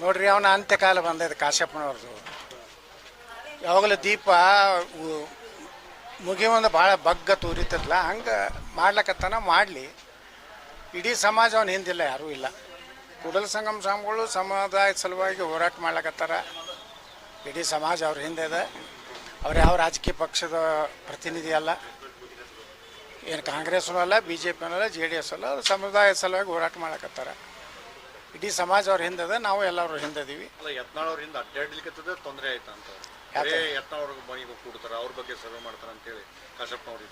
ನೋಡ್ರಿ, ಅವನ ಅಂತ್ಯಕಾಲ ಬಂದೈತೆ ಕಾಶ್ಯಪ್ಪನವ್ರದ್ದು ಯಾವಾಗಲೂ ದೀಪ ಮುಗಿಯೊಂದು ಭಾಳ ಬಗ್ಗ ತೂರಿತಲ್ಲ ಹಂಗೆ ಮಾಡ್ಲಕ್ಕತ್ತಾನ ಮಾಡಲಿ. ಇಡೀ ಸಮಾಜ ಅವನ ಹಿಂದಿಲ್ಲ, ಯಾರೂ ಇಲ್ಲ. ಕೂಡಲ ಸಂಗಮ ಸ್ವಾಮಿಗಳು ಸಮುದಾಯದ ಸಲುವಾಗಿ ಹೋರಾಟ ಮಾಡ್ಲಕತ್ತಾರ. ಇಡೀ ಸಮಾಜ ಅವ್ರ ಹಿಂದೆ ಇದೆ. ಅವ್ರು ಯಾವ ರಾಜಕೀಯ ಪಕ್ಷದ ಪ್ರತಿನಿಧಿ ಅಲ್ಲ. ಏನು ಕಾಂಗ್ರೆಸ್ನೂ ಅಲ್ಲ ಬಿ ಜೆ ಪಿನೂ ಅಲ್ಲ, ಜೆ ಡಿ ಎಸ್ ಅಲ್ಲ ಸಮುದಾಯದ ಸಲುವಾಗಿ ಹೋರಾಟ ಮಾಡ್ಲಕತ್ತಾರ. ಇಡೀ ಸಮಾಜ ಅವ್ರ ಹಿಂದದ ನಾವು ಎಲ್ಲರೂ ಹಿಂದದೀವಿ ಅಲ್ಲ ಅಡ್ಡಾಡ್ಲಿಕ್ಕೆ ತೊಂದರೆ ಆಯ್ತು ಅಂತ ಯಾಕೆ? ಬರೇ ಯತ್ನಾಳ್ ಅವ್ರಿಗೆ ಮನೆಗೆ ಕೂಡ್ತಾರ ಅವ್ರ ಬಗ್ಗೆ ಸರ್ವೆ ಮಾಡ್ತಾರೆ ಅಂತೇಳಿ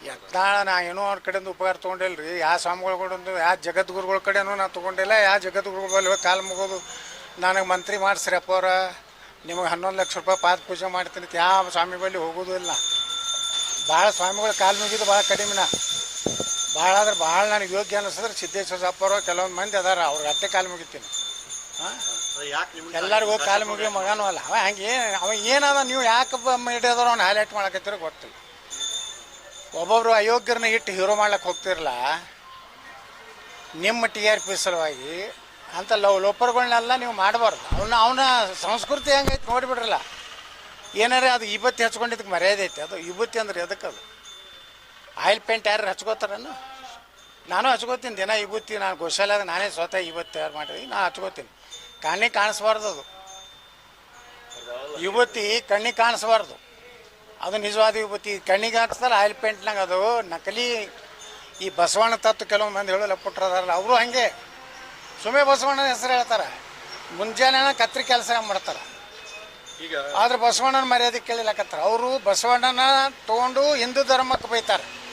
ಯತ್ನಾಳ ನಾ ಏನೋ ಅವ್ರ ಕಡೆಯಿಂದ ಉಪಕಾರ ತಗೊಂಡಿಲ್ರಿ. ರೀ ಯಾವ ಸ್ವಾಮಿಗಳ ಕಡೆಯಿಂದ ಯಾವ ಜಗದ್ಗುರುಗಳ ಕಡೆನೂ ನಾ ತೊಗೊಂಡಿಲ್ಲ ಯಾವ ಜಗದ್ಗುರುಗಳ ಬಳಿ ಹೋಗಿ ಕಾಲು ಮುಗೋದು ನನಗೆ ಮಂತ್ರಿ ಮಾಡಿಸ್ರಪ್ಪ ಅವ್ರ ನಿಮಗೆ ಹನ್ನೊಂದು ಲಕ್ಷ ರೂಪಾಯಿ ಪಾದ ಪೂಜೆ ಮಾಡ್ತೀನಿ ಅಂತ ಯಾವ ಸ್ವಾಮಿ ಬಳಿ ಹೋಗೋದು ಇಲ್ಲ. ಭಾಳ ಸ್ವಾಮಿಗಳ ಕಾಲು ಮುಗಿದು ಭಾಳ ಕಡಿಮೆನ. ಭಾಳ ಆದ್ರೆ ಭಾಳ ನನಗೆ ಯೋಗ್ಯ ಅನ್ನಿಸಿದ್ರೆ ಸಿದ್ದೇಶ್ವರ ಸಪ್ಪರು ಕೆಲವೊಂದು ಮಂದಿ ಅದಾರ ಅವ್ರಿಗೆ ಅತ್ತೆ ಕಾಲು ಮುಗಿತೀನಿ. ಹಾಂ? ಎಲ್ಲರಿಗೂ ಕಾಲು ಮುಗಿಯೋ ಮಗನೂ ಅಲ್ಲ. ಅವ ಹಂಗೆ ಅವ ಏನದ ನೀವು ಯಾಕೆ ಹಿಡಿಯೋದ್ರ ಅವ್ನು ಹೈಲೈಟ್ ಮಾಡಕತ್ತಿರೋ ಗೊತ್ತಿಲ್ಲ. ಒಬ್ಬೊಬ್ರು ಅಯೋಗ್ಯರನ್ನ ಇಟ್ಟು ಹೀರೋ ಮಾಡ್ಲಕ್ಕೆ ಹೋಗ್ತಿರಲ್ಲ ನಿಮ್ಮ ಟಿ ಆರ್ ಪಿ ಸಲುವಾಗಿ ಅಂತ ಲವ್ ಲೋಪರ್ಗಳನ್ನೆಲ್ಲ ನೀವು ಮಾಡಬಾರ್ದು. ಅವನ್ನ ಅವನ ಸಂಸ್ಕೃತಿ ಹೆಂಗೈತೆ ನೋಡಿಬಿಡ್ರಲ್ಲ. ಏನಾರೇ ಅದು ಇಬತ್ತಿ ಹಚ್ಕೊಂಡಿದ್ದಕ್ಕೆ ಮರ್ಯಾದೆ ಐತೆ. ಅದು ವಿಭತ್ತಿ ಅಂದ್ರೆ ಎದಕ್ಕೆ ಅದು? ಆಯಿಲ್ ಪೇಂಟ್ ಯಾರು ಹಚ್ಕೋತಾರನ್ನು ನಾನು ಹಚ್ಕೋತೀನಿ ದಿನ ಇಬತ್ತಿ ನಾನು ಗೋಶಾಲೆಯಾಗ ನಾನೇ ಸ್ವತಃ ಇವತ್ತು ಯಾರು ಮಾಡಿದ್ವಿ ನಾನು ಹಚ್ಕೋತೀನಿ. ಕಣ್ಣಿಗೆ ಕಾಣಿಸ್ಬಾರ್ದು ಅದು. ಯುವತಿ ಕಣ್ಣಿಗೆ ಕಾಣಿಸ್ಬಾರ್ದು. ಅದು ನಿಜವಾದ ಯುವತಿ ಕಣ್ಣಿಗೆ ಹಾಕ್ಸ್ತಾರೆ ಆಯಿಲ್ ಪೇಂಟ್ನಾಗ ಅದು. ನಕಲಿ ಈ ಬಸವಣ್ಣ ತತ್ತು ಕೆಲವು ಮಂದಿ ಹೇಳಲ್ಲ ಪುಟ್ರದಾರಲ್ಲ ಅವರು ಹಾಗೆ. ಸುಮ್ಮನೆ ಬಸವಣ್ಣನ ಹೆಸರು ಹೇಳ್ತಾರೆ. ಮುಂಜಾನೆ ಕತ್ರಿ ಕೆಲಸ ಮಾಡ್ತಾರೆ. ಈಗ ಆದ್ರೆ ಬಸವಣ್ಣನ ಮರ್ಯಾದೆ ಕೇಳಿಲಕತ್ತಾರ ಅವರು ಬಸವಣ್ಣನ ತಗೊಂಡು ಹಿಂದೂ ಧರ್ಮಕ್ಕೆ ಬೈತಾರೆ.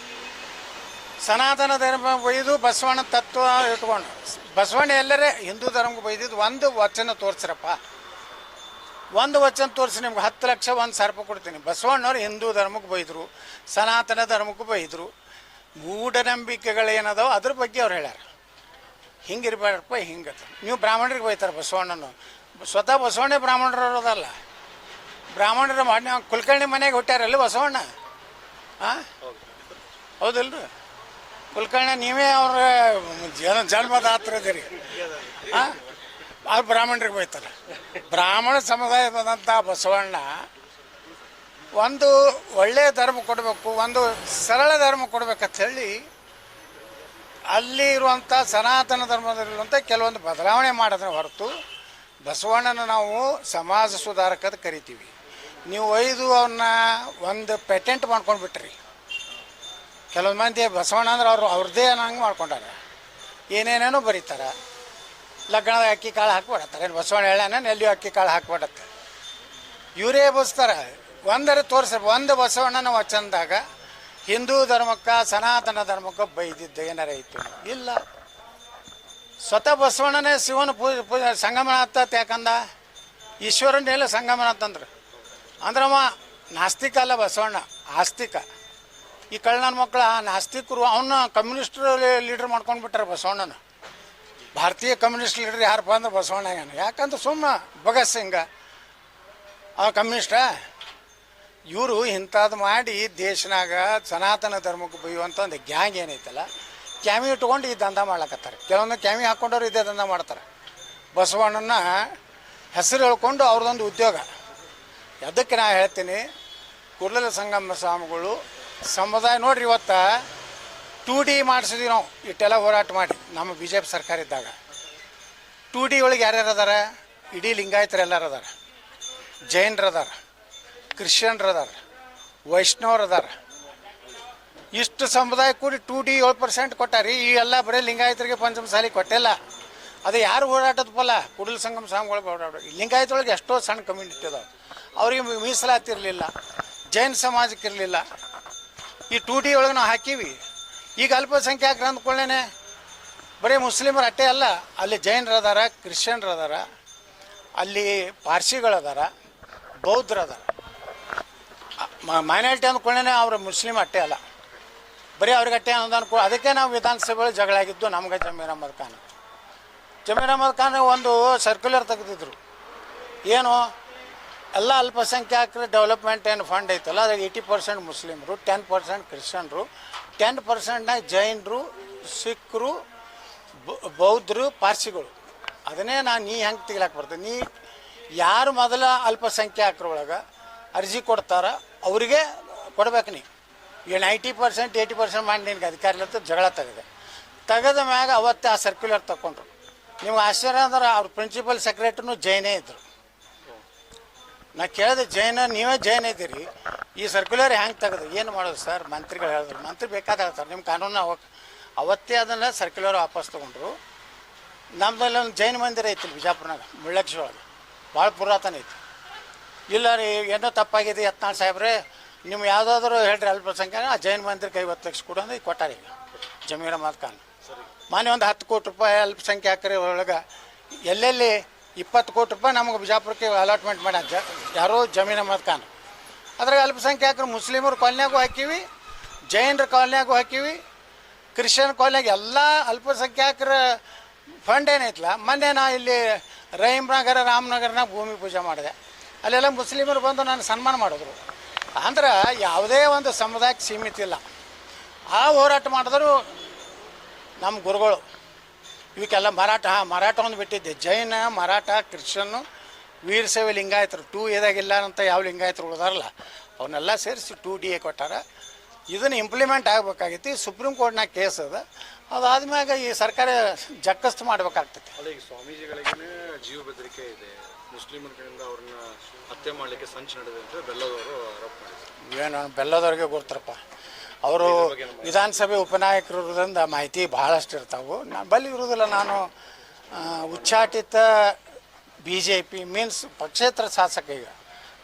ಸನಾತನ ಧರ್ಮ ಬೈದು ಬಸವಣ್ಣ ತತ್ವ ಇಟ್ಕೊಂಡು. ಬಸವಣ್ಣ ಎಲ್ಲರೇ ಹಿಂದೂ ಧರ್ಮಕ್ಕೆ ಬೈದಿದ್ದು ಒಂದು ವಚನ ತೋರಿಸ್ರಪ್ಪ. ಒಂದು ವಚನ ತೋರಿಸಿ ನಿಮ್ಗೆ ಹತ್ತು ಲಕ್ಷ ಒಂದು ಸಾವಿರ ರೂಪಾಯಿ ಕೊಡ್ತೀನಿ. ಬಸವಣ್ಣವ್ರು ಹಿಂದೂ ಧರ್ಮಕ್ಕೆ ಬೈದರು ಸನಾತನ ಧರ್ಮಕ್ಕೂ ಬೈದರು ಮೂಢನಂಬಿಕೆಗಳೇನದಾವ ಅದ್ರ ಬಗ್ಗೆ ಅವ್ರು ಹೇಳ್ಯಾರ. ಹಿಂಗಿರ್ಬೇಡಪ್ಪ ಹಿಂಗೆ ನೀವು ಬ್ರಾಹ್ಮಣರಿಗೆ ಬೈತಾರೆ ಬಸವಣ್ಣನು ಸ್ವತಃ ಬಸವಣ್ಣ ಬ್ರಾಹ್ಮಣರು ಇರೋದಲ್ಲ ಬ್ರಾಹ್ಮಣರ ಮಾಡಿ ಕುಲಕರ್ಣಿ ಮನೆಗೆ ಹುಟ್ಟ್ಯಾರಲ್ಲ ಬಸವಣ್ಣ? ಹಾಂ ಹೌದಲ್ರಿ? ಕುಲಕರ್ಣಿ, ನೀವೇ ಅವ್ರ, ಜನ ಜನ್ಮದಾತ್ರದಿರಿ ಹಾಂ ಅವ್ರು ಬ್ರಾಹ್ಮಣರಿಗೆ ಬೈತಾರೆ ಬ್ರಾಹ್ಮಣ ಸಮುದಾಯದಂಥ ಬಸವಣ್ಣ ಒಂದು ಒಳ್ಳೆಯ ಧರ್ಮ ಕೊಡಬೇಕು, ಒಂದು ಸರಳ ಧರ್ಮ ಕೊಡ್ಬೇಕಂತ ಹೇಳಿ ಅಲ್ಲಿ ಇರುವಂಥ ಸನಾತನ ಧರ್ಮದಲ್ಲಿರುವಂಥ ಕೆಲವೊಂದು ಬದಲಾವಣೆ ಮಾಡೋದ್ರ ಹೊರತು ಬಸವಣ್ಣನ ನಾವು ಸಮಾಜ ಸುಧಾರಕದ ಕರಿತೀವಿ. ನೀವು ಒಯ್ದು ಅವನ್ನ ಒಂದು ಪೇಟೆಂಟ್ ಮಾಡ್ಕೊಂಡು ಬಿಟ್ರಿ ಕೆಲವೊಂದು ಮಂದಿ ಬಸವಣ್ಣ ಅಂದ್ರೆ ಅವರು ಅವ್ರದ್ದೇ ಅನ್ನಂಗೆ ಮಾಡ್ಕೊಂಡಾರ. ಏನೇನೇನೋ ಬರೀತಾರೆ. ಲಗ್ನದ ಅಕ್ಕಿ ಕಾಳು ಹಾಕ್ಬಿಡತ್ತಾರೆ. ಏನು ಬಸವಣ್ಣ ಹೇಳಾನ ಎಲ್ಲಿಯೂ ಅಕ್ಕಿ ಕಾಳು ಹಾಕ್ಬಿಡತ್ತೆ. ಇವರೇ ಬಸ್ತಾರೆ. ಒಂದರೆ ತೋರಿಸ, ಒಂದು ಬಸವಣ್ಣನ ವಚನದಾಗ ಹಿಂದೂ ಧರ್ಮಕ್ಕೆ, ಸನಾತನ ಧರ್ಮಕ್ಕೆ ಬೈದಿದ್ದು ಏನಾರ ಇತ್ತು? ಇಲ್ಲ. ಸ್ವತಃ ಬಸವಣ್ಣನೇ ಶಿವನ ಪೂಜೆ ಪೂಜೆ ಸಂಗಮನ ಅಂತ ಯಾಕಂದ? ಈಶ್ವರನ್ನೆಲ್ಲ ಸಂಗಮನ ಅಂತಂದ್ರೆ ಅಂದ್ರಮ್ಮ, ನಾಸ್ತಿಕ ಅಲ್ಲ ಬಸವಣ್ಣ, ಆಸ್ತಿಕ. ಈ ಕಳ್ಳನ ಮಕ್ಕಳ ನಾಸ್ತಿಕರು ಅವನ್ನ ಕಮ್ಯುನಿಸ್ಟ್ ಲೀಡರ್ ಮಾಡ್ಕೊಂಡು ಬಿಟ್ಟಾರೆ ಬಸವಣ್ಣನ. ಭಾರತೀಯ ಕಮ್ಯುನಿಸ್ಟ್ ಲೀಡರ್ ಯಾರಪ್ಪ ಅಂದ್ರೆ ಬಸವಣ್ಣ ಯಾಕಂದ್ರೆ ಸುಮ್ಮ ಭಗತ್ ಸಿಂಗ. ಆ ಕಮ್ಯುನಿಸ್ಟ ಇವರು ಇಂಥದ್ದು ಮಾಡಿ ದೇಶನಾಗ ಸನಾತನ ಧರ್ಮಕ್ಕೆ ಬೈಯುವಂಥ ಒಂದು ಗ್ಯಾಂಗ್ ಏನೈತಲ್ಲ, ಕ್ಯಾಮಿ ಇಟ್ಕೊಂಡು ಈ ದಂಧ ಮಾಡ್ಲಕತ್ತಾರೆ. ಕೆಲವೊಂದು ಕ್ಯಾಮಿ ಹಾಕ್ಕೊಂಡವ್ರು ಇದೇ ದಂಧ ಮಾಡ್ತಾರೆ. ಬಸವಣ್ಣನ ಹೆಸರು ಹೇಳ್ಕೊಂಡು ಅವ್ರದ್ದೊಂದು ಉದ್ಯೋಗ. ಅದಕ್ಕೆ ನಾ ಹೇಳ್ತೀನಿ, ಕುರ್ಲಲ ಸಂಗಮ ಸ್ವಾಮಿಗಳು ಸಮುದಾಯ ನೋಡ್ರಿ ಇವತ್ತು ಟೂ ಡಿ ಮಾಡಿಸಿದ್ವಿ ನಾವು. ಇಟ್ಟೆಲ್ಲ ಹೋರಾಟ ಮಾಡಿ. ನಮ್ಮ ಬಿ ಜೆ ಪಿ ಸರ್ಕಾರ ಇದ್ದಾಗ. ಟೂ ಡಿ ಒಳಗೆ ಯಾರ್ಯಾರು ಅದಾರ? ಇಡೀ ಲಿಂಗಾಯತರು ಎಲ್ಲರೂ ಅದಾರ. ಜೈನರು ಅದಾರ. ಕ್ರಿಶ್ಚಿಯನ್ರು ಅದಾರ. ವೈಷ್ಣವ್ರು ಅದಾರ. ಇಷ್ಟು ಸಮುದಾಯ ಕೂಡಿ ಟೂ ಡಿ ಏಳು ಪರ್ಸೆಂಟ್ ಕೊಟ್ಟಾರಿ. ಈ ಎಲ್ಲ ಬರೀ ಲಿಂಗಾಯತರಿಗೆ ಪಂಚಮಸಾಲಿ ಕೊಟ್ಟಿಲ್ಲ. ಅದು ಯಾರು ಹೋರಾಟದ ಫಲ ಕುಡಲ ಸಂಗಮ ಸ್ವಾಮಿಗಳು ಓಡಾಡ ಲಿಂಗಾಯತೊಳಗೆ ಎಷ್ಟೋ ಸಣ್ಣ ಕಮ್ಯುನಿಟಿ ಅದಾವೆ. ಅವ್ರಿಗೆ ಮೀಸಲಾತಿ ಇರಲಿಲ್ಲ ಜೈನ ಸಮಾಜಕ್ಕೆ ಇರಲಿಲ್ಲ. ಈ ಟೂ ಡಿ ಒಳಗೆ ನಾವು ಹಾಕೀವಿ. ಈಗ ಅಲ್ಪಸಂಖ್ಯಾತರು ಅಂದ್ಕೊಳ್ಳೇನೆ ಬರೀ ಮುಸ್ಲಿಮರು ಅಟ್ಟೆ ಅಲ್ಲ, ಅಲ್ಲಿ ಜೈನರು ಅದಾರ ಕ್ರಿಶ್ಚಿಯನ್ರು ಅದಾರ ಅಲ್ಲಿ ಪಾರ್ಸಿಗಳು ಅದಾರ ಬೌದ್ಧರು ಅದಾರ ಮೈನಾರಿಟಿ ಅಂದ್ಕೊಳ್ಳೇನೆ ಅವರು ಮುಸ್ಲಿಮ್ ಅಟ್ಟೆ ಅಲ್ಲ. ಬರೀ ಅವ್ರಿಗೆ ಅಟ್ಟೆ ಅನ್ನೋದು ಅದಕ್ಕೆ ನಾವು ವಿಧಾನಸಭೆಗಳು ಜಗಳ ಆಗಿದ್ದು ನಮ್ಗೆ ಜಮೀರ್ ಅಹಮದ್ ಖಾನ್. ಜಮೀರ್ ಅಹಮದ್ ಖಾನ್ ಒಂದು ಸರ್ಕ್ಯುಲರ್ ತೆಗೆದಿದ್ರು. ಏನು? ಎಲ್ಲ ಅಲ್ಪಸಂಖ್ಯಾತರ ಡೆವಲಪ್ಮೆಂಟ್ ಏನು ಫಂಡ್ ಐತಲ್ಲ ಅದ್ರಾಗ ಏಯ್ಟಿ ಪರ್ಸೆಂಟ್ ಮುಸ್ಲಿಮರು ಟೆನ್ ಪರ್ಸೆಂಟ್ ಕ್ರಿಶ್ಚಿಯನ್ರು ಟೆನ್ ಪರ್ಸೆಂಟ್ನಾಗ ಜೈನರು, ಸಿಖ್ರು ಬೌದ್ಧರು, ಪಾರ್ಸಿಗಳು. ಅದನ್ನೇ ನಾನು ನೀ ಹೆಂಗೆ ತೆಗಿಲಾಕ ಬರ್ತದೆ ನೀ ಯಾರು ಮೊದಲ ಅಲ್ಪಸಂಖ್ಯಾತರೊಳಗೆ ಅರ್ಜಿ ಕೊಡ್ತಾರ, ಅವರಿಗೆ ಕೊಡ್ಬೇಕು ನೀ. ಈಗ ನೈಂಟಿ ಪರ್ಸೆಂಟ್ ಏಯ್ಟಿ ಪರ್ಸೆಂಟ್ ಮಾಡಿ ನಿನಗೆ ಅಧಿಕಾರ ಇಲ್ಲ ಜಗಳ ತೆಗೆದೆ ತೆಗೆದ ಮ್ಯಾಗ ಅವತ್ತೇ ಆ ಸರ್ಕ್ಯುಲರ್ ತಗೊಂಡ್ರು ನಿಮ್ಗೆ ಆಶ್ಚರ್ಯ ಅಂದ್ರೆ ಅವ್ರ ಪ್ರಿನ್ಸಿಪಲ್ ಸೆಕ್ರೆಟ್ರಿನೂ ಜೈನೇ ಇದ್ದರು ನಾ ಕೇಳಿದೆ ಜೈನ ನೀವೇ ಜೈನ್ ಇದ್ದೀರಿ. ಈ ಸರ್ಕ್ಯುಲರ್ ಹೆಂಗೆ ತೆಗೆದು ಏನು ಮಾಡೋದು ಸರ್? ಮಂತ್ರಿಗಳು ಹೇಳಿದ್ರು. ಮಂತ್ರಿ ಬೇಕಾದ ಹೇಳ್ತಾರೆ. ನಿಮ್ಮ ಕಾನೂನು ಅವಾಗ ಅವತ್ತೇ ಅದನ್ನು ಸರ್ಕ್ಯುಲರ್ ವಾಪಸ್ ತೊಗೊಂಡ್ರು. ನಮ್ಮಲ್ಲಿ ಒಂದು ಜೈನ ಮಂದಿರ ಐತಿ ಬಿಜಾಪುರ್ನಾಗ ಮುಳ್ಳಕ್ಷಿ ಒಳಗೆ ಭಾಳ ಪುರಾತನ ಐತಿ. ಇಲ್ಲ ರೀ ಏನೋ ತಪ್ಪಾಗಿದೆ ಯತ್ನಾಳ್ ಸಾಹೇಬ್ರೆ. ನಿಮ್ಮ ಯಾವುದಾದ್ರೂ ಹೇಳ್ರಿ ಅಲ್ಪಸಂಖ್ಯಾತ ಆ ಜೈನ ಮಂದಿರಕ್ಕೆ ಐವತ್ತು ಲಕ್ಷ ಕೊಡು ಅಂದ್ರೆ ಕೊಟ್ಟಾರೆ ಕೊಟ್ಟಾರ ಈಗ. ಜಮೀರ್ ಅಹಮದ್ ಖಾನ್ ಮಾನ್ಯ ಒಂದು ಹತ್ತು ಕೋಟಿ ರೂಪಾಯಿ ಅಲ್ಪಸಂಖ್ಯಾತರ ಒಳಗೆ. ಎಲ್ಲೆಲ್ಲಿ ಇಪ್ಪತ್ತು ಕೋಟಿ ರೂಪಾಯಿ ನಮಗೆ ಬಿಜಾಪುರಕ್ಕೆ ಅಲಾಟ್ಮೆಂಟ್ ಮಾಡ್ಯಾರ ಜ ಯಾರೋ ಜಮೀನು ಖಾನ್ ಅದ್ರಾಗ ಅಲ್ಪಸಂಖ್ಯಾತರು ಮುಸ್ಲಿಮರ ಕಾಲನ್ಯಾಗೂ ಹಾಕೀವಿ, ಜೈನರ ಕಾಲನ್ಯಾಗೂ ಹಾಕೀವಿ, ಕ್ರಿಶ್ಚಿಯನ್ ಕಾಲನ್ಯಾಗ ಎಲ್ಲ ಅಲ್ಪಸಂಖ್ಯಾತರ ಫಂಡ್ ಏನೈತಲ್ಲ ಮೊನ್ನೆ ನಾ ಇಲ್ಲಿ ರಹೀಮ್ನಗರ ರಾಮನಗರನಾಗ ಭೂಮಿ ಪೂಜೆ ಮಾಡಿದೆ. ಅಲ್ಲೆಲ್ಲ ಮುಸ್ಲಿಮರು ಬಂದು ನಾನು ಸನ್ಮಾನ ಮಾಡಿದ್ರು. ಅಂದ್ರೆ ಯಾವುದೇ ಒಂದು ಸಮುದಾಯಕ್ಕೆ ಸೀಮಿತ ಇಲ್ಲ. ಆ ಹೋರಾಟ ಮಾಡಿದ್ರು ನಮ್ಮ ಗುರುಗಳು. ಇವಕ್ಕೆಲ್ಲ ಮರಾಠ ಹಾಂ ಮರಾಠ ಒಂದು ಬಿಟ್ಟಿದ್ದೆ. ಜೈನ ಮರಾಠ ಕ್ರಿಶ್ಚನ್ನು ವೀರಸೇವೆ ಲಿಂಗಾಯತರು ಟೂ ಎದಾಗಿಲ್ಲ ಅಂತ ಯಾವ ಲಿಂಗಾಯತರು ಉಳಿದಾರಲ್ಲ ಅವನ್ನೆಲ್ಲ ಸೇರಿಸಿ ಟೂ ಡಿ ಎ ಕೊಟ್ಟಾರ. ಇದನ್ನು ಇಂಪ್ಲಿಮೆಂಟ್ ಆಗಬೇಕಾಗೈತಿ ಸುಪ್ರೀಂ ಕೋರ್ಟ್ನಾಗ ಕೇಸ್ ಅದ. ಅದಾದ್ಮ್ಯಾಗ ಈ ಸರ್ಕಾರ ಜಕ್ಕಸ್ತು ಮಾಡ್ಬೇಕಾಗ್ತೈತಿ. ಸ್ವಾಮೀಜಿಗಳಿಗೆ ಜೀವ ಬೆದರಿಕೆ ಇದೆ. ಮುಸ್ಲಿಮರ ಕಡೆಯಿಂದ ಅವ್ರನ್ನ ಹತ್ಯೆ ಮಾಡಲಿಕ್ಕೆ ಸಂಚು ನಡೆದಿದೆ ಅಂತ ಬೆಲ್ಲದವರು ಆರೋಪ ಏನು ಬೆಲ್ಲದವ್ರಿಗೆ ಗೊತ್ತರಪ್ಪ. ಅವರು ವಿಧಾನಸಭೆ ಉಪನಾಯಕರಿಂದ ಮಾಹಿತಿ ಭಾಳಷ್ಟು ಇರ್ತಾವೆ. ನಾನು ಬಲ್ಲಿ ಇರುವುದಿಲ್ಲ ನಾನು ಉಚ್ಚಾಟಿತ ಬಿ ಜೆ ಪಿ ಮೀನ್ಸ್ ಪಕ್ಷೇತರ ಶಾಸಕ ಈಗ.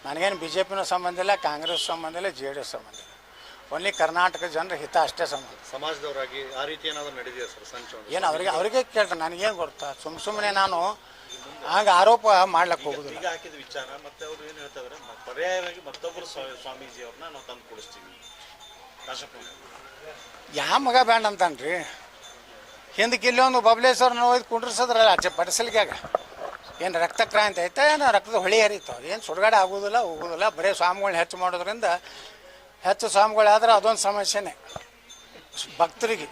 ನನಗೇನು ಬಿ ಜೆ ಪಿನೂ ಸಂಬಂಧ ಇಲ್ಲ ಕಾಂಗ್ರೆಸ್ ಸಂಬಂಧ ಇಲ್ಲ ಜೆ ಡಿ ಎಸ್ ಸಂಬಂಧ ಇಲ್ಲ. ಓನ್ಲಿ ಕರ್ನಾಟಕ ಜನರ ಹಿತ ಅಷ್ಟೇ ಸಂಬಂಧ. ಸಮಾಜದವರಾಗಿ ಆ ರೀತಿ ಏನಾದರೂ ನಡೆದಿದೆ ಸರ್ ಸಂಚು? ಏನು ಅವರಿಗೆ ಅವರಿಗೆ ಕೇಳ್ತಾರೆ ನನಗೇನು ಗೊತ್ತಾ? ಸುಮ್ಮ ಸುಮ್ಮನೆ ನಾನು ಹಾಗೆ ಆರೋಪ ಮಾಡ್ಲಕ್ಕೆ ಹೋಗುದು ಈಗ ಹಾಕಿದ ವಿಚಾರ ಮತ್ತೆ ಅವರು ಏನು ಹೇಳ್ತಾರೆ ಮ- ಪರ್ಯಾಯವಾಗಿ ಮತ್ತೊಬ್ಬರು ಸ್ವಾಮೀಜಿ ಅವ್ರನ್ನ ನಾವು ತಂದು ಕೊಡಿಸ್ತೀವಿ. ಯಾವ ಮಗ ಬ್ಯಾಂಡ್ ಅಂತಾನ್ರಿ? ಹಿಂದಕ್ಕೆ ಇಲ್ಲೊಂದು ಬಬ್ಲೇಶ್ವರನ ಹೋಯ್ದು ಕುಂಡ್ರಿಸಿದ್ರಲ್ಲ ಆಚೆ ಪಡಿಸಲಿಕ್ಕಾಗ ಏನು ರಕ್ತ ಕ್ರಾಂತಿ ಐತೆ ಏನು ರಕ್ತದ ಹೊಳಿ ಹರಿತು? ಏನು ಸುಡುಗಾಡೆ ಆಗೋದಿಲ್ಲ, ಹೋಗೋದಿಲ್ಲ. ಬರೀ ಸ್ವಾಮಿಗಳನ್ನ ಹೆಚ್ಚು ಮಾಡೋದ್ರಿಂದ ಹೆಚ್ಚು ಸ್ವಾಮಿಗಳಾದ್ರೆ ಅದೊಂದು ಸಮಸ್ಯೆನೇ. ಭಕ್ತರಿಗೆ.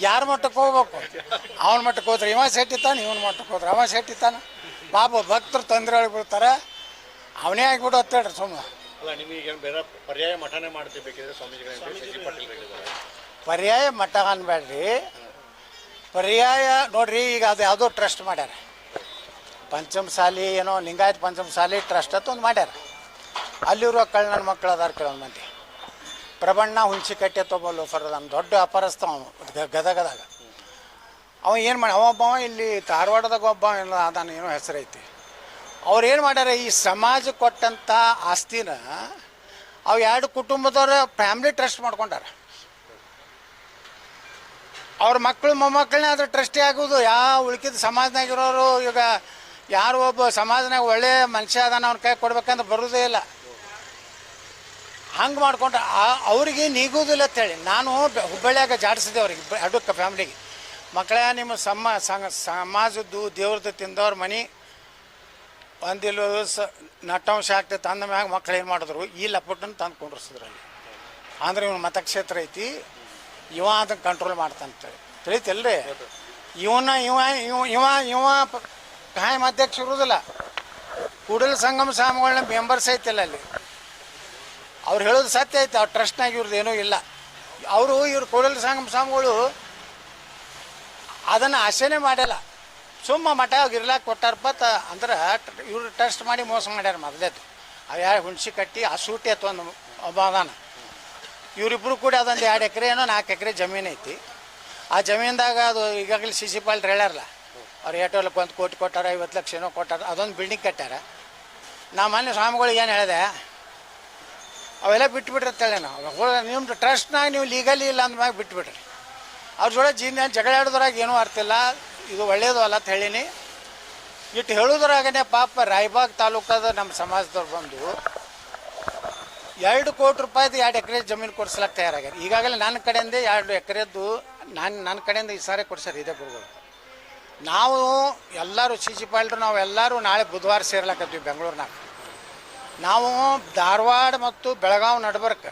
ಯಾರ ಮಟ್ಟಕ್ಕೆ ಹೋಗ್ಬೇಕು? ಅವನ ಮಟ್ಟಕ್ಕೆ ಹೋದ್ರೆ ಇವ ಸೆಟ್ಟಿತಾನೆ ಇವನ ಮಟ್ಟಕ್ಕೆ ಹೋದ್ರೆ ಅವ ಸೆಟ್ಟಿತಾನೆ ಬಾಬು ಭಕ್ತರು ತೊಂದರೆ ಒಳಗೆ ಬಿಡ್ತಾರೆ. ಅವನೇ ಆಗಿಬಿಡು ಅಂತೇಳ್ರಿ ಸುಮ್ಮನೆ ಅಲ್ಲ, ನಿಮಗೆ ಏನು ಬೇರೆ ಪರ್ಯಾಯ ಮಠನೇ ಮಾಡ್ತೀವಿ ಬೇಕಿದ್ರೆ ಪಾಟೀಲ್ ಪರ್ಯಾಯ ಮಠ ಅನ್ಬೇಡ್ರಿ. ಪರ್ಯಾಯ ನೋಡ್ರಿ, ಈಗ ಅದು ಯಾವುದೋ ಟ್ರಸ್ಟ್ ಮಾಡ್ಯಾರ. ಪಂಚಮಸಾಲಿ ಏನೋ, ಲಿಂಗಾಯತ್ ಪಂಚಮಸಾಲಿ ಟ್ರಸ್ಟ್ ಅಂತ ಒಂದು ಮಾಡ್ಯಾರ. ಅಲ್ಲಿರುವ ಕಳ್ಳನ ಮಕ್ಕಳು ಅದಾರ ಕೆಲವೊಂದು ಮಂದಿ. ಪ್ರಬಣ್ಣ ಹುಣಸಿ ಕಟ್ಟೆ ತೊಗೊಲ್ಲ ಫರ್ ನಮ್ಮ ದೊಡ್ಡ ಅಪರಸ್ತ ಗದಗದಾಗ. ಅವ ಏನು ಮಾಡಿ, ಅವ ಇಲ್ಲಿ ಧಾರವಾಡದಾಗ ಒಬ್ಬ ಏನೋ ಅದಾನ ಏನೋ ಹೆಸರೈತಿ. ಅವ್ರು ಏನು ಮಾಡ್ಯಾರ, ಈ ಸಮಾಜ ಕೊಟ್ಟಂಥ ಆಸ್ತಿನ ಅವು ಎರಡು ಕುಟುಂಬದವ್ರ ಫ್ಯಾಮ್ಲಿ ಟ್ರಸ್ಟ್ ಮಾಡ್ಕೊಂಡಾರ. ಅವ್ರ ಮಕ್ಕಳು ಮೊಮ್ಮಕ್ಕಳನ್ನೇ ಅದ್ರ ಟ್ರಸ್ಟಿ ಆಗೋದು ಯಾವ ಉಳ್ಕಿದ ಸಮಾಜನಾಗಿರೋರು ಈಗ ಯಾರು ಒಬ್ಬ ಸಮಾಜನಾಗ ಒಳ್ಳೆ ಮನುಷ್ಯ ಅದಾನ, ಅವ್ನ ಕೈ ಕೊಡ್ಬೇಕಂತ ಬರೋದೇ ಇಲ್ಲ. ಹಂಗೆ ಮಾಡ್ಕೊಂಡ್ರೆ ಅವ್ರಿಗೆ ನೀಗೋದಿಲ್ಲ ಅಂತೇಳಿ ನಾನು ಹುಬ್ಬಳ್ಳಿಯಾಗ ಜಾಡಿಸಿದೆ ಅವ್ರಿಗೆ ಅಡುಕ್ಕ ಫ್ಯಾಮ್ಲಿಗೆ. ಮಕ್ಕಳೇ ನಿಮ್ಮ ಸಮ ಸಮಾಜದ್ದು ದೇವ್ರದ್ದು ತಿಂದವ್ರ ಮನೆ ಒಂದಿಲ್ಲ ಸ ನಟ್ಟಂಶ ಆಗ್ತೈತೆ ಅಂದ ಮ್ಯಾಗ ಮಕ್ಳು ಏನು ಮಾಡಿದ್ರು, ಈ ಲಪಟನ್ನು ತಂದು ಕುಂಡ್ರಿಸಿದ್ರು ಅಲ್ಲಿ ಅಂದ್ರೆ ಇವನು ಮತಕ್ಷೇತ್ರ ಐತಿ, ಇವ ಅದನ್ನ ಕಂಟ್ರೋಲ್ ಮಾಡ್ತಾನಂತೇಳಿ ತಿಳಿತಲ್ರಿ? ಇವನ, ಇವ ಇವ ಇವ ಇವ ಕಾಯಂ ಅಧ್ಯಕ್ಷ ಇರುವುದಿಲ್ಲ ಕೂಡಲ ಸಂಗಮ ಸ್ವಾಮಿಗಳನ್ನ ಮೆಂಬರ್ಸ್ ಐತಿಲ್ಲ ಅಲ್ಲಿ. ಅವ್ರು ಹೇಳೋದು ಸತ್ಯ ಐತೆ, ಅವ್ರ ಟ್ರಸ್ಟ್ನಾಗ ಇವ್ರದ್ದು ಏನೂ ಇಲ್ಲ. ಅವರು, ಇವ್ರು ಕೂಡಲ ಸಂಗಮ ಸ್ವಾಮಿಗಳು ಅದನ್ನು ಆಸೆನೇ ಮಾಡಿಲ್ಲ. ಸುಮ್ಮ ಮಠ ಇರ್ಲಾಕ ಕೊಟ್ಟಾರಪ್ಪ ತ ಅಂದ್ರೆ ಇವ್ರು ಟೆಸ್ಟ್ ಮಾಡಿ ಮೋಸ ಮಾಡ್ಯಾರ ಮೊದಲೇದು ಅವು ಯಾರು ಹುಣ್ಸಿ ಕಟ್ಟಿ ಆ ಸೂಟಿ ಅಥವಾ ಒಂದು ಒಬ್ಬ ಅದಾನ. ಇವರಿಬ್ಬರು ಕೂಡ ಅದೊಂದು ಎರಡು ಎಕರೆ ಏನೋ ನಾಲ್ಕು ಎಕರೆ ಜಮೀನು ಐತಿ. ಆ ಜಮೀನ್ದಾಗ ಅದು ಈಗಾಗಲೇ ಸಿ ಸಿ ಪಾಲ್ಟ್ರು ಹೇಳ್ಯಾರಲ್ಲ, ಅವ್ರು ಏಟೋಲಕ್ಕೆ ಒಂದು ಕೋಟಿ ಕೊಟ್ಟಾರ, ಐವತ್ತು ಲಕ್ಷ ಏನೋ ಕೊಟ್ಟಾರ, ಅದೊಂದು ಬಿಲ್ಡಿಂಗ್ ಕಟ್ಟಾರ ನಾ ಮೊನ್ನೆ ಸ್ವಾಮಿಗಳಿಗೆ ಏನು ಹೇಳಿದೆ, ಅವೆಲ್ಲ ಬಿಟ್ಬಿಟ್ರಿ ಅಂತೇಳಿ ನಾವು. ನಿಮ್ದು ಟ್ರಸ್ಟ್ನಾಗ ನೀವು ಲೀಗಲಿ ಇಲ್ಲ ಅಂದ್ಮ್ಯಾಗ ಬಿಟ್ಬಿಟ್ರಿ ಅವ್ರ ಜೋಡ ಜೀನ್ ಜಗಳ ಆಡೋದ್ರಾಗ ಏನೂ ಅರ್ಥ ಇಲ್ಲ. ಇದು ಒಳ್ಳೇದು ಅಲ್ಲ ಅಂತ ಹೇಳೀನಿ. ಇಟ್ಟು ಹೇಳೋದ್ರಾಗನೇ ಪಾಪ ರಾಯಬಾಗ್ ತಾಲೂಕದ ನಮ್ಮ ಸಮಾಜದವ್ರು ಬಂದು ಎರಡು ಕೋಟಿ ರೂಪಾಯಿದು ಎರಡು ಎಕರೆ ಜಮೀನು ಕೊಡ್ಸ್ಲಕ್ಕೆ ತಯಾರಾಗ್ಯಾರ. ಈಗಾಗಲೇ ನನ್ನ ಕಡೆಯಿಂದ ಎರಡು ಎಕರೆದ್ದು ನಾನು, ನನ್ನ ಕಡೆಯಿಂದ ಈ ಸಾರಿ ಕೊಡ್ಸ್ಯಾರ ಇದೇ ಗುರುಗಳು. ನಾವು ಎಲ್ಲರೂ ಸಿ ಸಿ ಪಾಲ್ಟ್ರು ನಾವು ಎಲ್ಲರೂ ನಾಳೆ ಬುಧವಾರ ಸೇರ್ಲಕತ್ತೀವಿ ಬೆಂಗಳೂರಿನಾಗ. ನಾವು ಧಾರವಾಡ ಮತ್ತು ಬೆಳಗಾವಿ ನಡ್ಬರ್ಕ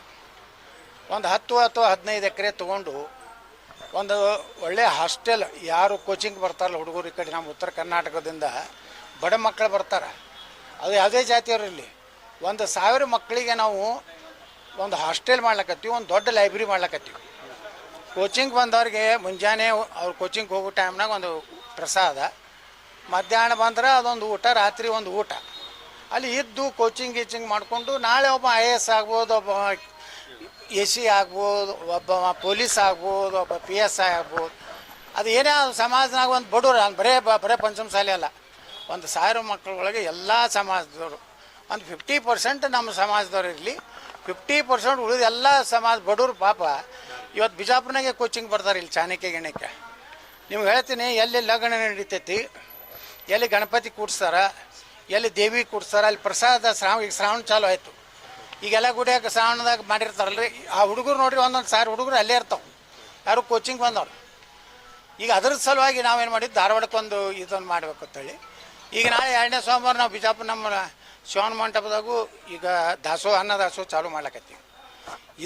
ಒಂದು ಹತ್ತು ಅಥವಾ ಹದಿನೈದು ಎಕರೆ ತೊಗೊಂಡು ಒಂದು ಒಳ್ಳೆಯ ಹಾಸ್ಟೆಲ್ ಯಾರು ಕೋಚಿಂಗ್ ಬರ್ತಾರಲ್ಲ ಹುಡುಗರು ಈ ಕಡೆ, ನಮ್ಮ ಉತ್ತರ ಕರ್ನಾಟಕದಿಂದ, ಬಡ ಮಕ್ಕಳು ಬರ್ತಾರೆ. ಅದು ಯಾವುದೇ ಜಾತಿಯವರು ಇರಲಿ. ಒಂದು ಸಾವಿರ ಮಕ್ಕಳಿಗೆ ನಾವು ಒಂದು ಹಾಸ್ಟೆಲ್ ಮಾಡ್ಲಕತ್ತೀವಿ, ಒಂದು ದೊಡ್ಡ ಲೈಬ್ರರಿ ಮಾಡ್ಲಕತ್ತೀವಿ. ಕೋಚಿಂಗ್ ಬಂದವ್ರಿಗೆ ಮುಂಜಾನೆ ಅವ್ರು ಕೋಚಿಂಗ್ ಹೋಗೋ ಟೈಮ್ನಾಗ ಒಂದು ಪ್ರಸಾದ. ಮಧ್ಯಾಹ್ನ ಬಂದ್ರೆ ಅದೊಂದು ಊಟ, ರಾತ್ರಿ ಒಂದು ಊಟ. ಅಲ್ಲಿ ಇದ್ದು ಕೋಚಿಂಗ್ ಗೀಚಿಂಗ್ ಮಾಡಿಕೊಂಡು ನಾಳೆ ಒಬ್ಬ ಐ ಎ ಎಸ್ ಆಗ್ಬೋದು, ಒಬ್ಬ ಎ ಸಿ ಆಗ್ಬೋದು, ಒಬ್ಬ ಪೊಲೀಸ್ ಆಗ್ಬೋದು, ಒಬ್ಬ ಪಿ ಎಸ್ ಐ ಆಗ್ಬೋದು. ಅದು ಏನೇ ಅದು ಸಮಾಜನಾಗ ಒಂದು ಬಡವ್ರು ಅಲ್ಲಿ ಬರೇ ಬ- ಬರೇ ಶಾಲೆ ಅಲ್ಲ, ಒಂದು ಸಾವಿರ ಮಕ್ಕಳೊಳಗೆ ಎಲ್ಲ ಸಮಾಜದವರು. ಒಂದು ಫಿಫ್ಟಿ ಪರ್ಸೆಂಟ್ ನಮ್ಮ ಸಮಾಜದವ್ರು ಇರಲಿ ಫಿಫ್ಟಿ ಪರ್ಸೆಂಟ್ ಉಳಿದ ಎಲ್ಲ ಸಮಾಜ ಬಡವ್ರು ಪಾಪ ಇವತ್ತು ಬಿಜಾಪುರನಾಗೆ ಕೋಚಿಂಗ್ ಬರ್ತಾರೆ ಇಲ್ಲಿ ಚಾಣಕ್ಯ ಗಿಣಕ್ಕೆ ನಿಮ್ಗೆ ಹೇಳ್ತೀನಿ, ಎಲ್ಲಿ ಲಗ್ನ ನಡೀತೈತಿ, ಎಲ್ಲಿ ಗಣಪತಿ ಕೂಡ್ಸ್ತಾರ, ಎಲ್ಲಿ ದೇವಿ ಕೂಡ್ಸ್ತಾರ, ಅಲ್ಲಿ ಪ್ರಸಾದ ಶ್ರಾವಣ ಶ್ರಾವಣ ಚಾಲು ಆಯಿತು. ಈಗೆಲ್ಲ ಗುಡಿಯಾಗ ಶ್ರಾವಣದಾಗ ಮಾಡಿರ್ತಾರಲ್ರಿ. ಆ ಹುಡುಗರು ನೋಡ್ರಿ, ಒಂದೊಂದು ಸಾವಿರ ಹುಡುಗರು ಅಲ್ಲೇ ಇರ್ತಾವೆ. ಯಾರು ಕೋಚಿಂಗ್ ಬಂದವ್ರು. ಈಗ ಅದ್ರ ಸಲುವಾಗಿ ನಾವೇನು ಮಾಡಿದ್ದು ಧಾರವಾಡಕ್ಕೊಂದು ಇದನ್ನು ಮಾಡ್ಬೇಕು ಅಂತೇಳಿ. ಈಗ ನಾಳೆ ಎರಡನೇ ಸೋಮವಾರ ನಾವು ಬಿಜಾಪುರ ನಮ್ಮ ಶಿವನ ಮಂಟಪದಾಗೂ ಈಗ ದಾಸೋ, ಅನ್ನ ದಾಸೋ ಚಾಲು ಮಾಡ್ಲಾಕತ್ತೀವಿ.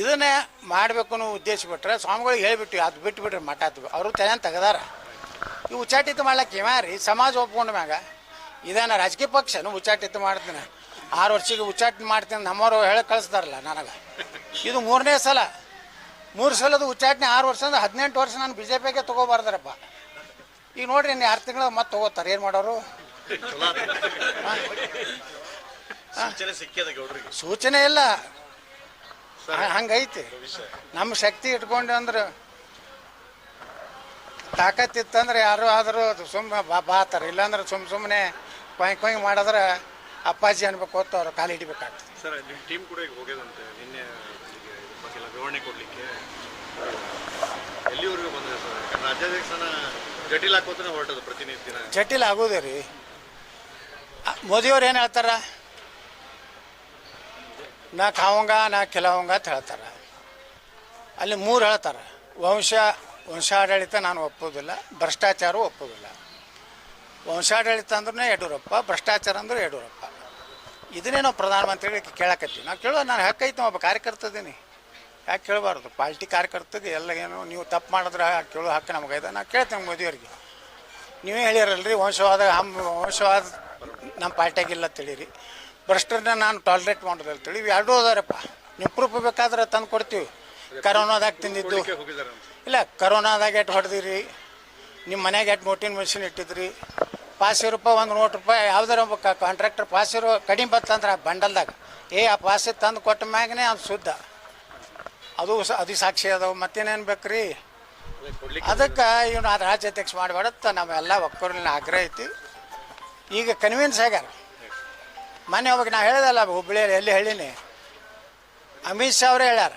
ಇದನ್ನೇ ಮಾಡಬೇಕು ಅನ್ನೋ ಉದ್ದೇಶ ಬಿಟ್ರೆ ಸ್ವಾಮಿಗಳಿಗೆ ಹೇಳಿಬಿಟ್ಟು ಅದು ಬಿಟ್ಟು ಬಿಟ್ರೆ ಮಠ ಅವರು ತಲೆಯನ್ನು ತೆಗದಾರ. ಈ ಉಚ್ಚಾಟಿತ ಮಾಡ್ಲಕ್ಕೆ ರೀ, ಸಮಾಜ ಒಪ್ಕೊಂಡ ಮ್ಯಾಗ. ಇದೇನ ರಾಜಕೀಯ ಪಕ್ಷನು ಉಚ್ಚಾಟಿತ ಮಾಡ್ತೀನಿ. ಆರು ವರ್ಷಕ್ಕೆ ಉಚ್ಚಾಟನೆ ಮಾಡ್ತೀನಿ ನಮ್ಮವರು ಹೇಳಿ ಕಳಿಸ್ತಾರಲ್ಲ ನನಗೆ. ಇದು ಮೂರನೇ ಸಲ. ಮೂರು ಸಲದ ಉಚ್ಚಾಟನೆ ಆರು ವರ್ಷ ಅಂದ್ರೆ ಹದಿನೆಂಟು ವರ್ಷ ನಾನು ಬಿ ಜೆ ಪಿಗೆ ತೊಗೋಬಾರ್ದಾರಪ್ಪ. ಈಗ ನೋಡ್ರಿ ಇನ್ನು ಆರು ತಿಂಗಳು ಮತ್ತೆ ತೊಗೋತಾರೆ. ಏನು ಮಾಡೋರು? ಸೂಚನೆ ಇಲ್ಲ. ಹಂಗೈತಿ. ನಮ್ಮ ಶಕ್ತಿ ಇಟ್ಕೊಂಡು ಅಂದ್ರೆ ತಾಕತ್ತಿತ್ತಂದ್ರೆ ಯಾರು ಆದರೂ ಅದು ಸುಮ್ಮನೆ ಬಾ ಬಾತಾರೆ. ಇಲ್ಲಾಂದ್ರೆ ಸುಮ್ಮ ಸುಮ್ಮನೆ ಕೊಯ್ ಕೊಯ್ ಮಾಡಿದ್ರೆ ಅಪ್ಪಾಜಿ ಅನ್ಬೇಕು ಹೊತ್ತು ಅವ್ರು ಕಾಲು ಹಿಡಿಬೇಕಾಗ್ತದೆ. ಸರ್ ನಿಮ್ಮ ಟೀಮ್ ಕೂಡ ಈಗ ಹೋಗ್ಯದಂತೆ. ನಿನ್ನೆ ಇಲ್ಲಿಗೆ ಇದ್ರ ಬಗ್ಗೆ ಎಲ್ಲ ವಿವರಣೆ ಕೊಡಲಿಕ್ಕೆ. ಎಲ್ಲಿವರೆಗೂ ಬಂದಿದೆ ಸರ್? ಯಾಕಂದ್ರೆ ರಾಜ್ಯಾಧ್ಯಕ್ಷನ ಜಟಿಲ್ ಹಾಕೋತಾನೆ ಹೊರಟದು ಪ್ರತಿನಿತ್ಯ ದಿನ. ಜಟಿಲ್ ಆಗೋದೇ ರೀ. ಆ, ಮೋದಿಯವ್ರು ಏನು ಹೇಳ್ತಾರ? ನಾ ಕಾವಂಗ ನಾ ಕೆಲವಂಗ ಅಂತ ಹೇಳ್ತಾರ. ಅಲ್ಲಿ ಮೂರು ಹೇಳ್ತಾರೆ. ವಂಶ ವಂಶಾಡಳಿತ ನಾನು ಒಪ್ಪೋದಿಲ್ಲ ಭ್ರಷ್ಟಾಚಾರ ಒಪ್ಪೋದಿಲ್ಲ. ವಂಶಾಡಳಿತ ಅಂದ್ರೆ ಯಡಿಯೂರಪ್ಪ ಭ್ರಷ್ಟಾಚಾರ ಅಂದ್ರೆ ಯಡಿಯೂರಪ್ಪ. ಇದನ್ನೇ ನಾವು ಪ್ರಧಾನಮಂತ್ರಿಗಳಿಗೆ ಕೇಳಕತ್ತೀವಿ. ನಾವು ಕೇಳೋ ನಾನು ಹಕ್ಕೈತೆ ಒಬ್ಬ ಕಾರ್ಯಕರ್ತದೀನಿ. ಯಾಕೆ ಕೇಳಬಾರ್ದು? ಪಾರ್ಟಿ ಕಾರ್ಯಕರ್ತಗೆ ಎಲ್ಲ ಏನು ನೀವು ತಪ್ಪು ಮಾಡಿದ್ರೆ ಕೇಳೋ ಹಕ್ಕು ನಮಗೈತೆ ನಾನು ಕೇಳ್ತೇನೆ ಮೋದಿಯವ್ರಿಗೆ. ನೀವೇ ಹೇಳಿರಲ್ರಿ ವಂಶವಾದ ಹಮ್ ವಂಶವಾದ ನಮ್ಮ ಪಾರ್ಟಿಯಾಗಿಲ್ಲ ತಿಳಿರಿ ಭ್ರಷ್ಟರನ್ನ ನಾನು ಟಾಲ್ರೇಟ್ ಮಾಡೋದಲ್ಲ ತಿಳಿ ಎರಡೂ ಅದಾರಪ್ಪ ನಿಮ್ಮ ಪ್ರೂಫ್ ಬೇಕಾದ್ರೆ ತಂದು ಕೊಡ್ತೀವಿ. ಕರೋನಾದಾಗ ತಿಂದಿದ್ದು. ಇಲ್ಲ ಕರೋನಾದಾಗ ಎಟ್ಟು ಹೊಡೆದಿರಿ? ನಿಮ್ಮ ಮನೆಗೆ ಎಟ್ಟು ಮೋಟಿನ್ ಮೆಷಿನ್ ಇಟ್ಟಿದ್ರಿ? ಪಾಸ್ ರೂಪಾಯಿ ಒಂದು ನೂರು ರೂಪಾಯಿ, ಯಾವ್ದಾರ ಒಬ್ಬ ಕಾಂಟ್ರಾಕ್ಟರ್ ಪಾಸ್ ಇರೋ ಕಡಿಮೆ ಬತ್ತಂದ್ರೆ ಆ ಬಂಡಲ್ದಾಗ. ಏ, ಆ ಪಾಸ್ ತಂದು ಕೊಟ್ಟ ಮ್ಯಾಗನೇ ಅದು ಶುದ್ಧ. ಅದು ಅದು ಸಾಕ್ಷಿ ಅದಾವ, ಮತ್ತೇನೇನು ಬೇಕ್ರಿ? ಅದಕ್ಕ ಅದಕ್ಕೆ ಇವನು ರಾಜ್ಯಾಧ್ಯಕ್ಷ ಮಾಡಬೇಡತ್ತ ನಾವೆಲ್ಲ ಒಕ್ಕೂರಿನ ಆಗ್ರಹ ಐತಿ. ಈಗ ಕನ್ವಿನ್ಸ್ ಆಗ್ಯಾರ. ಮೊನ್ನೆ ಅವಾಗ ನಾ ಹೇಳ್ದಲ್ಲ ಹುಬ್ಬಳ್ಳಿಯಲ್ಲಿ ಎಲ್ಲಿ ಹೇಳಿನಿ? ಅಮಿತ್ ಶಾ ಅವರೇ ಹೇಳ್ಯಾರ.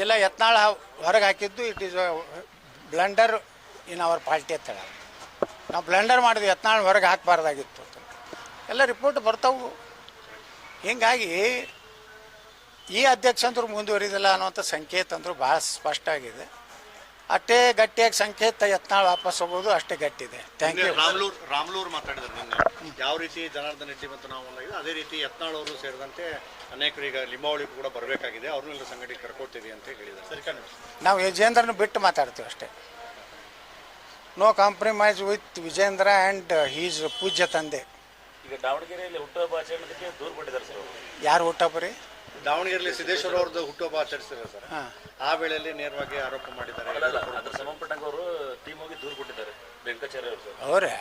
ಇಲ್ಲ, ಯತ್ನಾಳ ಹೊರಗೆ ಹಾಕಿದ್ದು it is blunder in our party ಅಂತ ಹೇಳ್ಯಾರ. ನಾವು ಬ್ಲೆಂಡರ್ ಮಾಡಿದ್ವಿ ಯತ್ನಾಳ್ ಹೊರಗೆ ಹಾಕಬಾರ್ದಾಗಿತ್ತು. ಎಲ್ಲ ರಿಪೋರ್ಟ್ ಬರ್ತಾವು. ಹೀಗಾಗಿ ಈ ಅಧ್ಯಕ್ಷ ಅಂದ್ರೂ ಮುಂದುವರಿದಿಲ್ಲ ಅನ್ನುವಂಥ ಸಂಕೇತ ಅಂದರೂ ಭಾಳ ಸ್ಪಷ್ಟ ಆಗಿದೆ. ಅಷ್ಟೇ ಗಟ್ಟಿಯಾಗಿ ಸಂಕೇತ ಯತ್ನಾಳ್ ವಾಪಸ್ ಹೋಗೋದು ಅಷ್ಟೇ ಗಟ್ಟಿದೆ. ಥ್ಯಾಂಕ್ ಯು ರಾಮ್ಲೂರು ರಾಮ್ಲೂರ್ ಮಾತಾಡಿದ್ರು ನಿನ್ನೆ. ಯಾವ ರೀತಿ ಜನಾರ್ದನ್ ರೆಡ್ಡಿ ಮತ್ತು ನಾವು ಅದೇ ರೀತಿ ಯತ್ನಾಳ್ ಅವರು ಸೇರಿದಂತೆ ಅನೇಕರು ಈಗ ಲಿಂಬಾವಳಿ ಕೂಡ ಬರಬೇಕಾಗಿದೆ. ಅವ್ರನ್ನೆಲ್ಲ ಸಂಘಟನೆ ಕರ್ಕೊಡ್ತೀವಿ ಅಂತ ಹೇಳಿದ್ದಾರೆ. ಸರಿ ಕಣ್ಣು. ನಾವು ಯಜೇಂದ್ರನ ಬಿಟ್ಟು ಮಾತಾಡ್ತೀವಿ ಅಷ್ಟೇ. No compromise with Vijendra and his ಪೂಜ್ಯ ತಂದೆ ಈಗ ದಾವಣಗೆರೆಯಲ್ಲಿ ಹುಟ್ಟುಹಬ್ಬ ಆಚರಣೆಗೆ ದೂರ ಕೊಟ್ಟಿದ್ದಾರೆ ಸರ್ ಅವರು. ಯಾರು ಹುಟ್ಟಪ್ಪ ರೀ ದಾವಣಗೆರೆಯಲ್ಲಿ ಸಿದ್ದೇಶ್ವರ ಅವ್ರದ್ದು ಹುಟ್ಟುಹಬ್ಬ ಆಚರಿಸಿದ್ರೆ ಸರ್. ಹಾಂ. ಆ ವೇಳೆಯಲ್ಲಿ ನೇರವಾಗಿ ಆರೋಪ ಮಾಡಿದ್ದಾರೆ. ಅಲ್ಲ ಅಲ್ಲ ಅದ್ರ ಸಂಬಂಧಪಟ್ಟಂಗೆ ಅವರು ಟೀಮ್ ಹೋಗಿ ದೂರ ಕೊಟ್ಟಿದ್ದಾರೆ ವೆಂಕಟಾಚಾರ್ಯ ಅವರು ಸರ್. ಅವರೇ?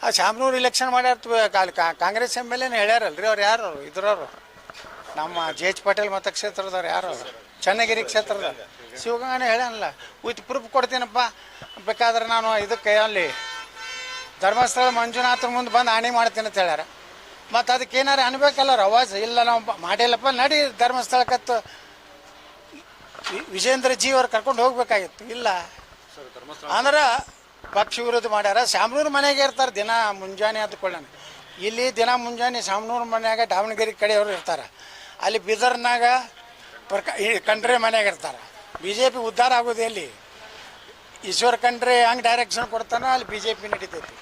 ಆ ಶಾಮನೂರು ಇಲೆಕ್ಷನ್ ಮಾಡ್ಯಾರ ಕಾಲ ಕಾಂಗ್ರೆಸ್ ಎಂ ಎಲ್ ಎನ ಹೇಳ್ಯಾರಲ್ರಿ ಅವ್ರು ಯಾರು? ಅವ್ರು ಇದ್ರವ್ರು. ನಮ್ಮ ಜೆ ಎಚ್ ಪಟೇಲ್ ಮತಕ್ಷೇತ್ರದವ್ರು ಯಾರು? ಅವ್ರು ಚನ್ನಗಿರಿ ಕ್ಷೇತ್ರದ ಶಿವಗಂಗನೇ ಹೇಳ್ಯಾನಲ್ಲ ವಿತ್ ಪ್ರೂಫ್ ಕೊಡ್ತೀನಪ್ಪ. ಬೇಕಾದ್ರೆ ನಾನು ಇದಕ್ಕೆ ಅಲ್ಲಿ ಧರ್ಮಸ್ಥಳ ಮಂಜುನಾಥರ ಮುಂದೆ ಬಂದು ಆಣಿ ಮಾಡ್ತೀನಿ ಅಂತ ಹೇಳ್ಯಾರ. ಮತ್ತು ಅದಕ್ಕೆ ಏನಾರು ಅನ್ಬೇಕಲ್ಲ ಅವಾಜ್? ಇಲ್ಲ, ನಾವು ಮಾಡಿಲ್ಲಪ್ಪ, ನಡಿ ಧರ್ಮಸ್ಥಳಕ್ಕತ್ತು ವಿಜೇಂದ್ರ ಜಿ ಅವ್ರು ಕರ್ಕೊಂಡು ಹೋಗ್ಬೇಕಾಗಿತ್ತು. ಇಲ್ಲ. ಅಂದ್ರೆ ಪಕ್ಷ ವಿರೋಧ ಮಾಡ್ಯಾರ. ಶಾಮನೂರು ಮನೆಗೆ ಇರ್ತಾರೆ, ದಿನ ಮುಂಜಾನೆ ಅಂದ್ಕೊಳ್ಳೋಣ ಇಲ್ಲಿ ದಿನ ಮುಂಜಾನೆ ಶಾಮನೂರು ಮನೆಯಾಗ ದಾವಣಗೆರೆ ಕಡೆಯವರು ಇರ್ತಾರೆ. ಅಲ್ಲಿ ಬೀದರ್ನಾಗ ಪ್ರಕ ಈ ಕಂಡ್ರೆ ಮನ್ಯಾಗ ಇರ್ತಾರೆ. ಬಿ ಜೆ ಪಿ ಉದ್ಧಾರ ಆಗೋದು ಎಲ್ಲಿ? ಈಶ್ವರ್ ಖಂಡ್ರೆ ಹೆಂಗೆ ಡೈರೆಕ್ಷನ್ ಕೊಡ್ತಾನ ಅಲ್ಲಿ ಬಿ ಜೆ ಪಿ ನಡೀತೈತಿ.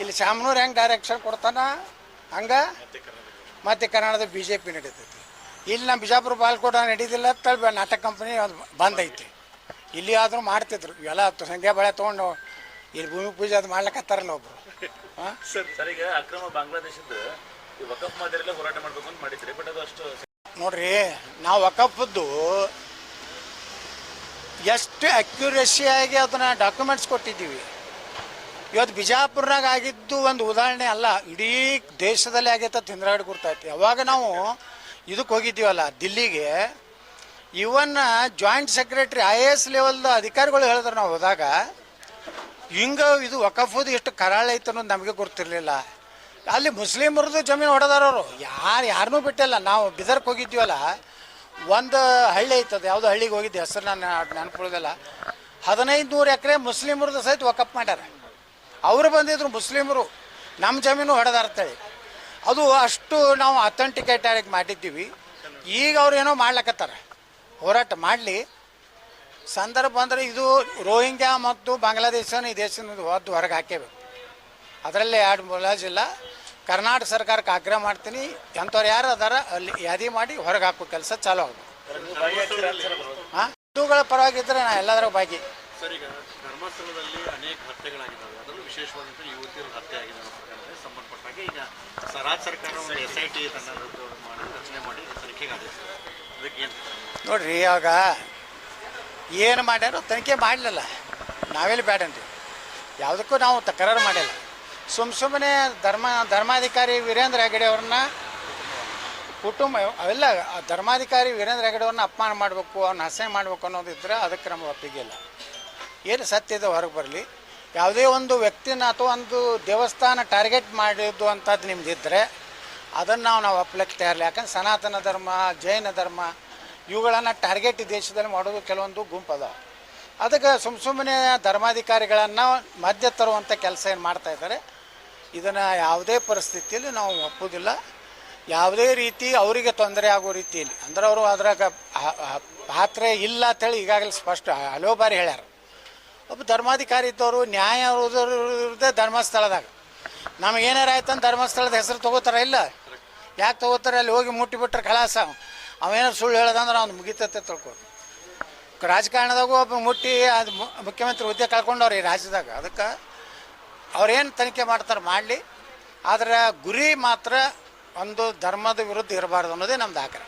ಇಲ್ಲಿ ಶಾಮನೂರು ಹೆಂಗೆ ಡೈರೆಕ್ಷನ್ ಕೊಡ್ತಾನ ಹಂಗೆ ಮತ್ತೆ ಕನ್ನಡದ ಬಿ ಜೆ ಪಿ ನಡೀತೈತಿ. ಇಲ್ಲಿ ನಮ್ಮ ಬಿಜಾಪುರ ಬಾಲ್ಕೋಟ ನಡೀತಿಲ್ಲ ತಳ್ಬ ನಾಟಕ ಕಂಪ್ನಿ ಅದು ಬಂದ್ ಐತಿ. ಇಲ್ಲಿ ಆದರೂ ಮಾಡ್ತಿದ್ರು. ಇವೆಲ್ಲ ಸಂಧ್ಯಾ ಸಂಖ್ಯಾ ಬಳೆ ತೊಗೊಂಡು ಇಲ್ಲಿ ಭೂಮಿ ಪೂಜೆ ಅದು ಮಾಡ್ಲಕ್ಕತ್ತಾರಲ್ಲ ಒಬ್ರು. ಹಾಂ? ಸರ್ ಈಗ ಅಕ್ರಮ ಬಾಂಗ್ಲಾದೇಶದ ಈ ವಕಫ್ ಮಾದರಿಯಲ್ಲೇ ಹೋರಾಟ ಮಾಡ್ಬೇಕು ಅಂತ ಮಾಡಿದ್ರಿ ಬಟ್ ಅದು ಅಷ್ಟು ನೋಡ್ರಿ ನಾವು ವಕಫದ್ದು ಎಷ್ಟು ಅಕ್ಯುರೇಸಿಯಾಗಿ ಅದನ್ನು ಡಾಕ್ಯುಮೆಂಟ್ಸ್ ಕೊಟ್ಟಿದ್ದೀವಿ. ಇವತ್ತು ಬಿಜಾಪುರ್ನಾಗ ಆಗಿದ್ದು ಒಂದು ಉದಾಹರಣೆ ಅಲ್ಲ, ಇಡೀ ದೇಶದಲ್ಲಿ ಆಗೈತೆ ತಿಂದ್ರಾಡಿ ಗುರ್ತೈತಿ ಯಾವಾಗ ನಾವು ಇದಕ್ಕೆ ಹೋಗಿದ್ದೀವಲ್ಲ, ದಿಲ್ಲಿಗೆ, ಇವನ್ನ joint secretary I A S ಲೆವೆಲ್ದ ಅಧಿಕಾರಿಗಳು ಹೇಳಿದ್ರು ನಾವು ಹೋದಾಗ, ಹಿಂಗೆ ಇದು ವಕಫದು ಎಷ್ಟು ಕರಾಳ ಐತೆ ಅನ್ನೋದು ನಮಗೆ ಗೊತ್ತಿರಲಿಲ್ಲ ಅಲ್ಲಿ ಮುಸ್ಲಿಮರದು ಜಮೀನು ಹೊಡೆದಾರವರು. ಯಾರು ಯಾರನ್ನೂ ಬಿಟ್ಟಿಲ್ಲ. ನಾವು ಬಿದರ್ಕ್ ಹೋಗಿದ್ವಲ್ಲ ಒಂದು ಹಳ್ಳಿ ಐತದ, ಯಾವುದೋ ಹಳ್ಳಿಗೆ ಹೋಗಿದ್ದೆ, ಹೆಸರು ನಾನು ನೆನಪುಳಿದಲ್ಲ ಹದಿನೈದು ನೂರು ಎಕರೆ ಮುಸ್ಲಿಮರದು ಸಹಿತ ವಕಪ್ ಮಾಡ್ಯಾರ. ಅವರು ಬಂದಿದ್ರು ಮುಸ್ಲಿಮರು ನಮ್ಮ ಜಮೀನು ಹೊಡೆದಾರ್ತೇಳಿ ಅದು ಅಷ್ಟು ನಾವು ಅಥೆಂಟಿಕೇಟ್ ಆಗಿ ಮಾಡಿದ್ದೀವಿ. ಈಗ ಅವ್ರು ಏನೋ ಮಾಡ್ಲಕತ್ತಾರ. ಹೋರಾಟ ಮಾಡಲಿ. ಸಂದರ್ಭ ಅಂದರೆ ಇದು ರೋಹಿಂಗ್ಯಾ ಮತ್ತು ಬಾಂಗ್ಲಾದೇಶನ ಈ ದೇಶದಿಂದ ಹೊರಗೆ ಹಾಕೇಬೇಕು. ಅದರಲ್ಲೇ ಎರಡು ಮುಲಾಜಿಲ್ಲ. ಕರ್ನಾಟಕ ಸರ್ಕಾರಕ್ಕೆ ಆಗ್ರಹ ಮಾಡ್ತೀನಿ ಎಂಥವ್ರು ಯಾರು ಅದಾರ ಅಲ್ಲಿ ಯಾದಿ ಮಾಡಿ ಹೊರಗೆ ಹಾಕೋ ಕೆಲಸ ಚಾಲೂ ಆಗುತ್ತೆ? ಹಾಂ? ಹಿಂದೂಗಳ ಪರವಾಗಿದ್ದರೆ ನಾ ಎಲ್ಲದರ ಭಾಗಿ. ಸರ್ ಈಗ ಧರ್ಮಸ್ಥಳದಲ್ಲಿ ಅನೇಕ ಹತ್ಯೆಗಳಾಗಿದ್ದಾವೆ. ಅದರಲ್ಲೂ ವಿಶೇಷವಾದಂಥ ಯುವತಿಯರ ಹತ್ಯೆ ಆಗಿದೆ ಅನ್ನೋ ಈಗ ರಾಜ್ಯ ಸರ್ಕಾರ ಒಂದು ಎಸ್ ಐ ಟಿ ತಂಡ ಮಾಡಿ ರಚನೆ ಮಾಡಿ ತನಿಖೆಗೆ ಆದೇಶಿಸಿದೆ ಅದಕ್ಕೆ ಏನು ನೋಡ್ರಿ ಆಗ ಏನು ಮಾಡ್ಯಾರೋ ತನಿಖೆ ಮಾಡಲಿಲ್ಲ. ನಾವೆಲ್ಲಿ ಬ್ಯಾಡನ್ರಿ? ಅಂತೀವಿ ಯಾವುದಕ್ಕೂ ನಾವು ತಕರಾರು ಮಾಡಿಲ್ಲ. ಸುಮ್ಮ ಸುಮ್ಮನೆ ಧರ್ಮ, ಧರ್ಮಾಧಿಕಾರಿ ವೀರೇಂದ್ರ ಹೆಗಡೆ ಅವ್ರನ್ನ ಕುಟುಂಬ, ಅವೆಲ್ಲ ಧರ್ಮಾಧಿಕಾರಿ ವೀರೇಂದ್ರ ಹೆಗಡೆ ಅವ್ರನ್ನ ಅಪಮಾನ ಮಾಡಬೇಕು, ಅವ್ರನ್ನ ಹಸೆ ಮಾಡಬೇಕು ಅನ್ನೋದಿದ್ರೆ ಅದಕ್ಕೆ ನಮ್ಮ ಒಪ್ಪಿಗೆಲ್ಲ ಏನು ಸತ್ಯದ ಹೊರಗೆ ಬರಲಿ. ಯಾವುದೇ ಒಂದು ವ್ಯಕ್ತಿನ ಅಥವಾ ಒಂದು ದೇವಸ್ಥಾನ ಟಾರ್ಗೆಟ್ ಮಾಡಿದ್ದು ಅಂಥದ್ದು ನಿಮ್ದಿದ್ದರೆ ಅದನ್ನು ನಾವು ನಾವು ಒಪ್ಲಕ್ಕೆ ತಯಾರಿಲ್ಲ. ಯಾಕಂದ್ರೆ ಸನಾತನ ಧರ್ಮ, ಜೈನ ಧರ್ಮ, ಇವುಗಳನ್ನು ಟಾರ್ಗೆಟ್ ದೇಶದಲ್ಲಿ ಮಾಡೋದು ಕೆಲವೊಂದು ಗುಂಪು ಅದಾವೆ ಅದಕ್ಕೆ ಸುಮ್ಮ ಸುಮ್ಮನೆ ಧರ್ಮಾಧಿಕಾರಿಗಳನ್ನು ಮಧ್ಯ ತರುವಂಥ ಕೆಲಸ ಏನು ಮಾಡ್ತಾ ಇದ್ದಾರೆ? ಇದನ್ನು ಯಾವುದೇ ಪರಿಸ್ಥಿತಿಯಲ್ಲಿ ನಾವು ಒಪ್ಪೋದಿಲ್ಲ. ಯಾವುದೇ ರೀತಿ ಅವರಿಗೆ ತೊಂದರೆ ಆಗೋ ರೀತಿಯಲ್ಲಿ. ಅಂದ್ರೆ ಅವರು ಅದ್ರಾಗ ಪಾತ್ರೆ ಇಲ್ಲ ಅಂತ ಅಂತೇಳಿ ಈಗಾಗಲೇ ಸ್ಪಷ್ಟ ಹಲವು ಬಾರಿ ಹೇಳ್ಯಾರ. ಒಬ್ಬ ಧರ್ಮಾಧಿಕಾರಿ ಇದ್ದವರು, ನ್ಯಾಯ ಇರೋದೇ ಧರ್ಮಸ್ಥಳದಾಗ. ನಮಗೆ ಏನಾರ ಆಯ್ತಂತ ಧರ್ಮಸ್ಥಳದ ಹೆಸರು ತಗೋತಾರ ಇಲ್ಲ? ಯಾಕೆ ತಗೋತಾರೆ? ಅಲ್ಲಿ ಹೋಗಿ ಮುಟ್ಟಿಬಿಟ್ರೆ ಕಳಾಸ ಅವೇನಾರು ಸುಳ್ಳು ಹೇಳೋದಂದ್ರೆ ಅವ್ನು ಮುಗಿತತ್ತೆ ತಿಳ್ಕೊ. ರಾಜಕಾರಣದಾಗೂ ಒಬ್ಬ ಮುಟ್ಟಿ, ಅದು ಮುಖ್ಯಮಂತ್ರಿ ಹುದ್ದೆ ಕಳ್ಕೊಂಡವ್ರು ಈ ರಾಜ್ಯದಾಗ. ಅದಕ್ಕೆ ಅವ್ರೇನು ತನಿಖೆ ಮಾಡ್ತಾರೆ ಮಾಡಲಿ ಆದರೆ ಗುರಿ ಮಾತ್ರ ಒಂದು ಧರ್ಮದ ವಿರುದ್ಧ ಇರಬಾರ್ದು ಅನ್ನೋದೇ ನಮ್ದು ಆಗ್ರಹ.